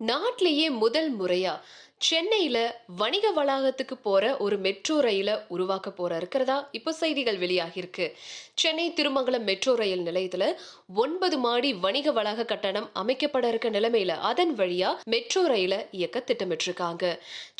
நாட்டிலேயே முதல் முறையா சென்னையில வணிக வளாகத்துக்கு போற ஒரு மெட்ரோ ரயில உருவாக்க போற இருக்கிறதா இப்போ செய்திகள் வெளியாகிருக்கு சென்னை திருமங்கலம் மெட்ரோ ரயில் நிலையத்துல ஒன்பது மாடி வணிக வளாக கட்டணம் அமைக்கப்பட இருக்க நிலைமையில அதன் வழியா மெட்ரோ ரயில இயக்க திட்டமிட்டிருக்காங்க.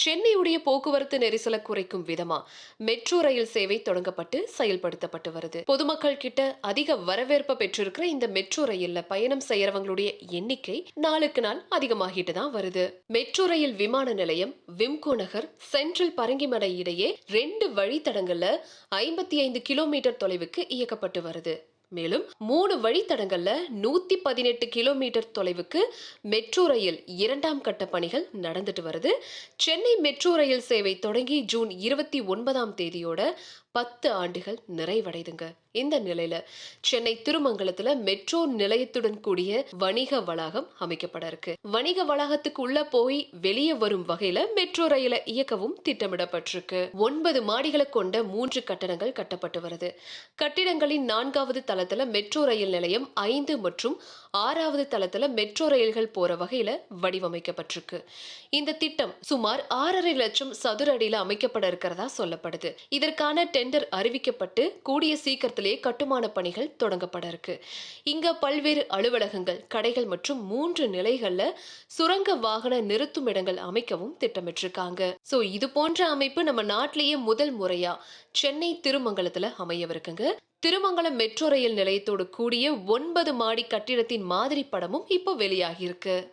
சென்னையுடைய போக்குவரத்து நெரிசலை குறைக்கும் விதமா மெட்ரோ ரயில் சேவை தொடங்கப்பட்டு செயல்படுத்தப்பட்டு வருது. பொதுமக்கள் கிட்ட அதிக வரவேற்பை பெற்றிருக்கிற இந்த மெட்ரோ ரயில்ல பயணம் செய்யறவங்களுடைய எண்ணிக்கை நாளுக்கு நாள் அதிகமாகிட்டு தான் வருது. மெட்ரோ ரயில் விமான நிலையம் விம்கோ நகர் சென்ட்ரல் பரங்கிமடை இடையே ரெண்டு வழித்தடங்கள்ல ஐம்பத்தி ஐந்து கிலோமீட்டர் தொலைவுக்கு இயக்கப்பட்டு வருது. மேலும் மூணு வழித்தடங்கள்ல நூத்தி பதினெட்டு கிலோமீட்டர் தொலைவுக்கு மெட்ரோ ரயில் இரண்டாம் கட்ட பணிகள் நடந்துட்டு வருது. சென்னை மெட்ரோ ரயில் சேவை தொடங்கி ஜூன் இருபத்தி ஒன்பதாம் தேதியோட பத்து ஆண்டுகள் நிறைவடைதுங்க. இந்த நிலையில சென்னை திருமங்கலத்துல மெட்ரோ நிலையத்துடன் கூடிய வணிக வளாகம் அமைக்கப்பட இருக்கு. வணிக வளாகத்துக்கு உள்ள போய் வெளியே வரும் வகையில மெட்ரோ ரயிலை இயக்கவும் திட்டமிடப்பட்டிருக்கு. ஒன்பது மாடிகளை கொண்ட மூன்று கட்டடங்கள் கட்டப்பட்டு வருது. கட்டிடங்களின் நான்காவது தளத்துல மெட்ரோ ரயில் நிலையம் ஐந்து மற்றும் ஆறாவது தளத்துல மெட்ரோ ரயில்கள் போற வகையில வடிவமைக்கப்பட்டிருக்கு. இந்த திட்டம் சுமார் ஆறரை லட்சம் சதுர அடியில அமைக்கப்பட இருக்கிறதா சொல்லப்படுது. இதற்கான டெண்டர் அறிவிக்கப்பட்டு கூடிய சீக்கிரத்திலேயே கட்டுமான பணிகள் தொடங்கப்பட இருக்கு. இங்க பல்வேறு அலுவலகங்கள் கடைகள் மற்றும் மூன்று நிலைகள்ல சுரங்க வாகன நிறுத்தும் இடங்கள் அமைக்கவும் திட்டமிட்டிருக்காங்க. சோ இது போன்ற அமைப்பு நம்ம நாட்டிலேயே முதல் முறையா சென்னை திருமங்கலத்துல அமையவிருக்குங்க. திருமங்கலம் மெட்ரோ ரயில் நிலையத்தோடு கூடிய ஒன்பது மாடி கட்டிடத்தின் மாதிரி படமும் இப்போ வெளியாகியிருக்கு.